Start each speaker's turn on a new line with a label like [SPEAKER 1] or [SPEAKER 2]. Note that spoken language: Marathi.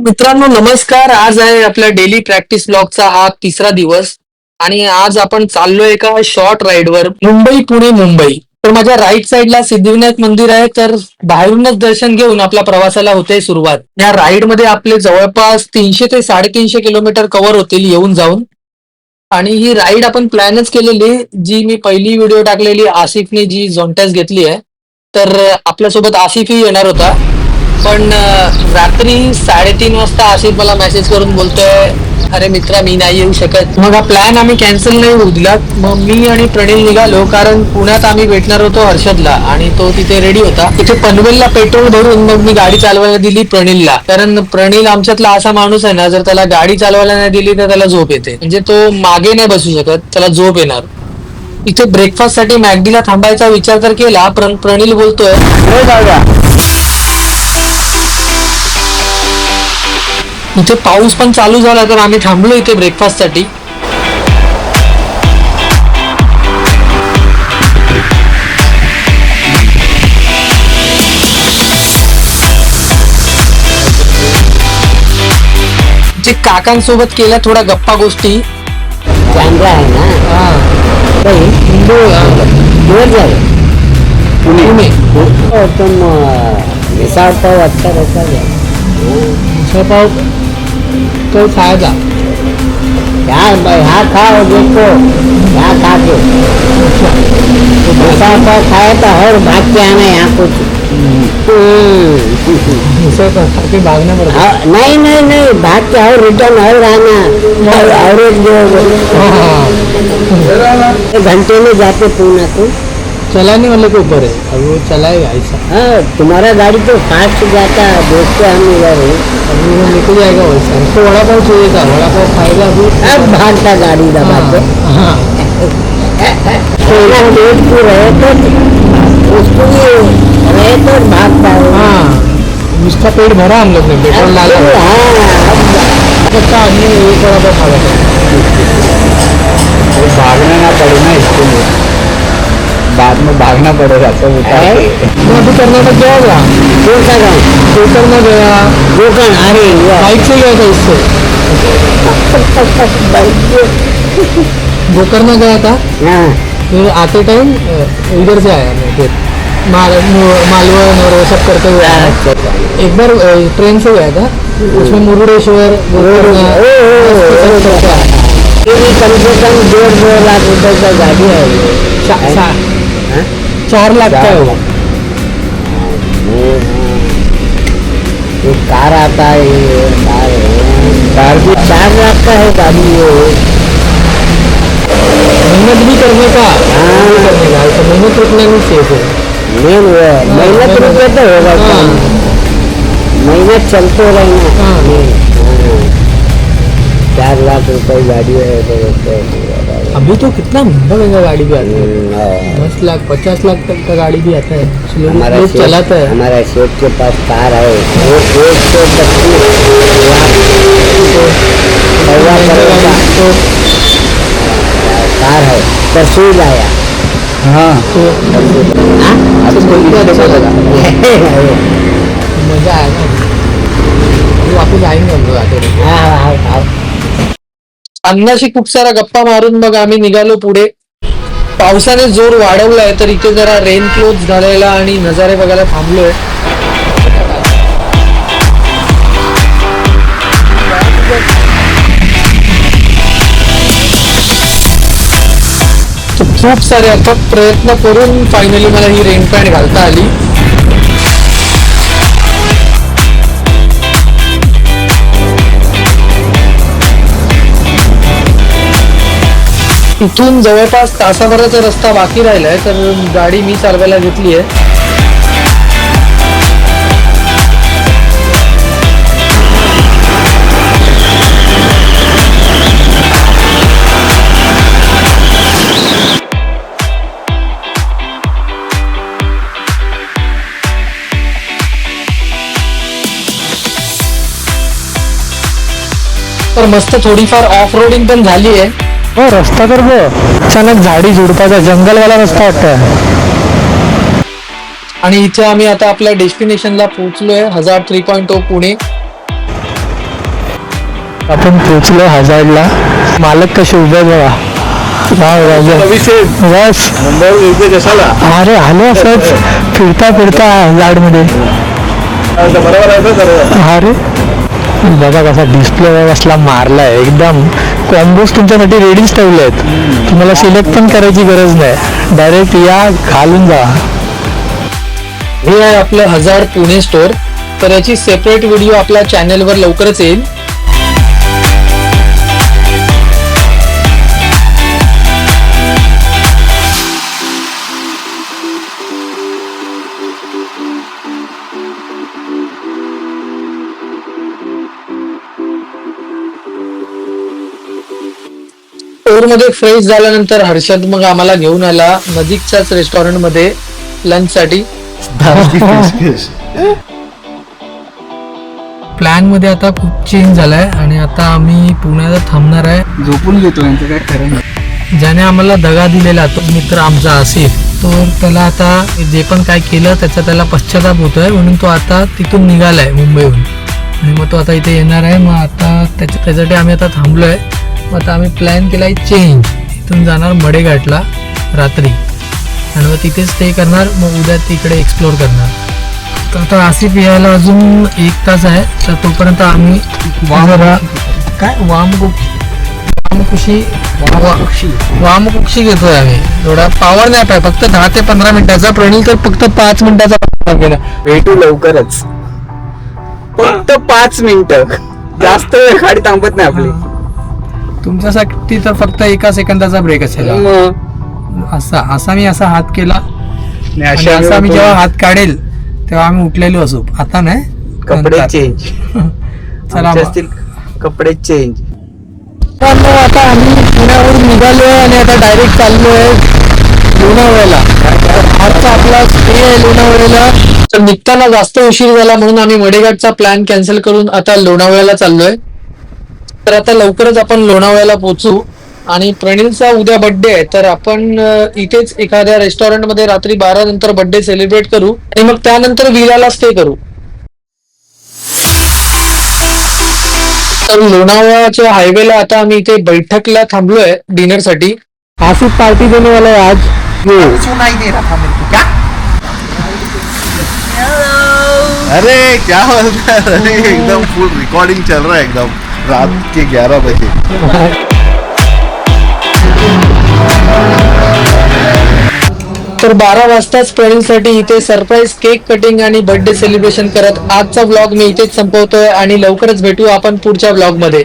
[SPEAKER 1] मित्रांनो नमस्कार. आज आहे आपल्या डेली प्रॅक्टिस ब्लॉगचा हा तिसरा दिवस. आणि आज आपण चाललोय एका शॉर्ट राईडवर मुंबई पुणे मुंबई. तर माझ्या राईट साईडला सिद्धिविनायक मंदिर आहे तर बाहेरूनच दर्शन घेऊन आपल्या प्रवासाला होते सुरुवात. या राईडमध्ये आपले जवळपास तीनशे ते साडेतीनशे किलोमीटर कव्हर होतील येऊन जाऊन. आणि ही राईड आपण प्लॅनच केलेली जी मी पहिली व्हिडिओ टाकलेली आसिफने जी झोंटॅस घेतली आहे. तर आपल्यासोबत आसिफही येणार होता. पण रात्री साडेतीन वाजता आसिफ मला मेसेज करून बोलतोय अरे मित्रा मी नाही येऊ शकत. मग हा प्लॅन आम्ही कॅन्सल नाही होऊ दिला. मग मी आणि प्रणील निघालो कारण पुण्यात आम्ही भेटणार होतो हर्षदला आणि तो तिथे रेडी होता. तिथे पनवेलला पेट्रोल भरून मग मी गाडी चालवायला दिली प्रणीलला. कारण प्रणील आमच्यातला असा माणूस आहे ना जर त्याला गाडी चालवायला नाही दिली तर त्याला झोप येते. म्हणजे तो मागे नाही बसू शकत त्याला झोप येणार. इथे ब्रेकफास्टसाठी मॅगडीला थांबायचा विचार तर केला पण प्रणील बोलतोय हो, इथे पाऊस पण चालू झाला तर आम्ही थांबलो इथे ब्रेकफास्टसाठी. जे काकांसोबत केल्या थोड्या गप्पा गोष्टी.
[SPEAKER 2] चांगला आहे ना?
[SPEAKER 1] पुणे.
[SPEAKER 2] हो, मिसाळ पाव अच्छा रहता है
[SPEAKER 1] मिसळपाव तो फ़ायदा
[SPEAKER 2] यहाँ यहाँ खाओ देखो यहाँ खा के मिसाळ पाव खाए तो और भाग के आना यहाँ कुछ। हम्म।
[SPEAKER 1] मिसळपाव भागना पडतो
[SPEAKER 2] हाँ, नहीं नहीं नहीं भाग के और रिटर्न और आना। और और एक जो घंटे में जाते पूना को।
[SPEAKER 1] चलाने वाले के ऊपर है अब वो चलाएगा ऐसा
[SPEAKER 2] हाँ तुम्हारा गाड़ी तो फास्ट जाता है देखते हम इधर हैं।
[SPEAKER 1] अभी वो निकल जाएगा वैसा? उसको वड़ा पाव चाहिए था वड़ा पाव खाएगा अभी
[SPEAKER 2] अब भागता गाड़ी दबा के
[SPEAKER 1] हाँ
[SPEAKER 2] तेरा पेट को रहे तो उसको भी रहे तो भागता है.
[SPEAKER 1] हाँ उसका पेट भरा हम लोग ने पेट्रोल डाला
[SPEAKER 2] हाँ
[SPEAKER 1] बच्चा हमने एक वड़ा पाव खा था
[SPEAKER 3] भागना ना पड़े ना इसके लिए बाद में भागना पड़ेगा तो उतार
[SPEAKER 2] है?
[SPEAKER 1] मैं अभी कर्नाटक गया होगा
[SPEAKER 2] कौन सा गाँव
[SPEAKER 1] स्कूटर में गया
[SPEAKER 2] गोकर्ण अरे।
[SPEAKER 1] बाइक से गया था इससे गोकर्ण गया था
[SPEAKER 2] हाँ
[SPEAKER 1] फिर आते टाइम इधर से आया मैं फिर माल मालवण और वो सब करते हुए। एक बार ट्रेन से गया था उसमें मुरुडेश्वर सब।
[SPEAKER 2] ये कम से कम डेढ़ दो लाख रुपए का गाड़ी है है? हाँ?
[SPEAKER 1] चार लाख का है वो
[SPEAKER 2] वो, कार आता है ये कार कार भी चार लाख का है गाड़ी ये
[SPEAKER 1] मेहनत भी करने का
[SPEAKER 2] हाँ।
[SPEAKER 1] करने का तो मेहनत रुकना नहीं चाहिए
[SPEAKER 2] मेन वो है मेहनत रुपये तो होगा
[SPEAKER 1] हाँ।
[SPEAKER 2] काम मेहनत चलते रहना
[SPEAKER 1] हाँ।
[SPEAKER 2] हाँ। चार लाख रुपए गाड़ी है तो
[SPEAKER 1] अभी तो कितना महंगा महंगा गाड़ी भी आता है। दस लाख पचास लाख तक का गाड़ी भी आता है।
[SPEAKER 2] हमारा
[SPEAKER 1] चलाता है।
[SPEAKER 2] हमारा शेठ के पास कार है। वो एक सौ पच्चीस। कार है। परसों ही लाया
[SPEAKER 3] हाँ।
[SPEAKER 1] तो
[SPEAKER 2] हाँ?
[SPEAKER 1] मजा अभी वापस आएंगे हम लोग आते
[SPEAKER 2] हाँ, हाँ, हाँ।
[SPEAKER 1] अन्नाशी खूप सारा गप्पा मारून मग आम्ही निघालो पुढे. पावसाने जोर वाढवलाय तर इथे जरा रेन क्लोथ घालायला आणि नजारे बघायला थांबलोय. खूप सारे अथक प्रयत्न करून फायनली मला ही रेन पॅन्ट घालता आली. इथून जवळपास तासाभराचा रस्ता बाकी राहिलाय तर गाडी मी चालवायला घेतली आहे. तर मस्त थोडीफार ऑफ रोडिंग पण झाली आहे. हो रस्ता तर बघ. अचानक झाडी झुडपाचा जंगलवाला रस्ता वाटतोय. आणि इथे आम्ही आता आपल्या डेस्टिनेशनला पोहोचलोय हजार थ्री पॉईंट ओ पुणे. आपण पोचलो हजारला. मालक कसे उभे बघा. बस अरे आलो असंच. फिरता फिरता झाडमध्ये अरे बघा कसा डिस्प्ले कसला मारलाय. एकदम. कॉम्बोज तुमच्यासाठी रेडीच ठेवले आहेत. तुम्हाला सिलेक्ट पण करायची गरज नाही. डायरेक्ट या घालून जा. हे आहे आपलं हजार पुणे स्टोअर तर याची सेपरेट व्हिडिओ आपल्या चॅनेलवर लवकरच येईल. मध्ये फ्रेश झाल्यानंतर हर्षद मग आम्हाला घेऊन आला नजीकच्याच रेस्टॉरंटमध्ये लंच साठी प्लॅन मध्ये आता खूप चेंज झालाय आणि आता आम्ही पुण्याला थांबणार आहे.
[SPEAKER 3] झोपून घेतो यांचं काय खरं नाही.
[SPEAKER 1] ज्याने आम्हाला दगा दिलेला तो मित्र आमचा आसिफ तो त्याला आता जे पण काय केलं त्याचा त्याला पश्चाताप होतोय म्हणून तो आता तिथून निघालाय मुंबईहून. आणि मग तो आता इथे येणार आहे मग आता त्याच्या त्याच्यासाठी आम्ही आता थांबलोय. मग आता आम्ही प्लॅन केलाय चेंज इथून जाणार मडेघाटला रात्री. आणि मग तिथे स्टे करणार मग उद्या तिकडे एक्सप्लोर करणार. तर आता आसिफ यायला अजून एक तास आहे तर तोपर्यंत आम्ही जरा काय? वाम वामकुशी वामकुक्षी घेतोय आम्ही. थोडा पॉवर नॅप आहे फक्त दहा ते पंधरा मिनिटाचा. प्रणील तर फक्त पाच मिनिटाचा गेला
[SPEAKER 3] भेटू लवकरच. फक्त पाच मिनिटं. जास्त वेळ गाडी थांबत नाही आपली.
[SPEAKER 1] तुमच्यासाठी तर फक्त एका सेकंदाचा ब्रेक असेल. असा असा मी असा हात केला.
[SPEAKER 3] आणि
[SPEAKER 1] असा मी जेव्हा हात काढेल तेव्हा आम्ही उठलेलो असू. आता नाही.
[SPEAKER 3] कपडे. चेंज
[SPEAKER 1] चला
[SPEAKER 3] कपडे चेंज
[SPEAKER 1] आता आम्ही पुण्यावरून निघालोय आणि आता डायरेक्ट चाललोय लोणावळ्याला. आजचा आपला स्टे आहे लोणावळ्याला. तर निघताना जास्त उशीर झाला म्हणून आम्ही मडेघाटचा प्लॅन कॅन्सल करून आता लोणावळ्याला चाललोय. तर आता लवकरच आपण लोणावळ्याला पोहोचू. आणि प्रणीलचा उद्या बर्थडे आहे तर आपण इथेच एखाद्या रेस्टॉरंटमध्ये रात्री बारा नंतर बर्थडे सेलिब्रेट करू. आणि मग त्यानंतर विराला स्टे करू. तर लोणावळ्याच्या हायवेला आता आम्ही इथे बैठकला थांबलोय डिनरसाठी. आसिफ पार्टी देने वाला है. आज
[SPEAKER 4] अरे क्या बोलता है? अरे एकदम फुल रिकॉर्डिंग चल रहा है एकदम. रात के 11 बजे।
[SPEAKER 1] तर बारा वाजताच प्रणीलसाठी इथे सरप्राईज केक कटिंग आणि बर्थडे सेलिब्रेशन करत आजचा ब्लॉग मी इथेच संपवतोय आणि लवकरच भेटू आपण पुढच्या
[SPEAKER 2] ब्लॉगमध्ये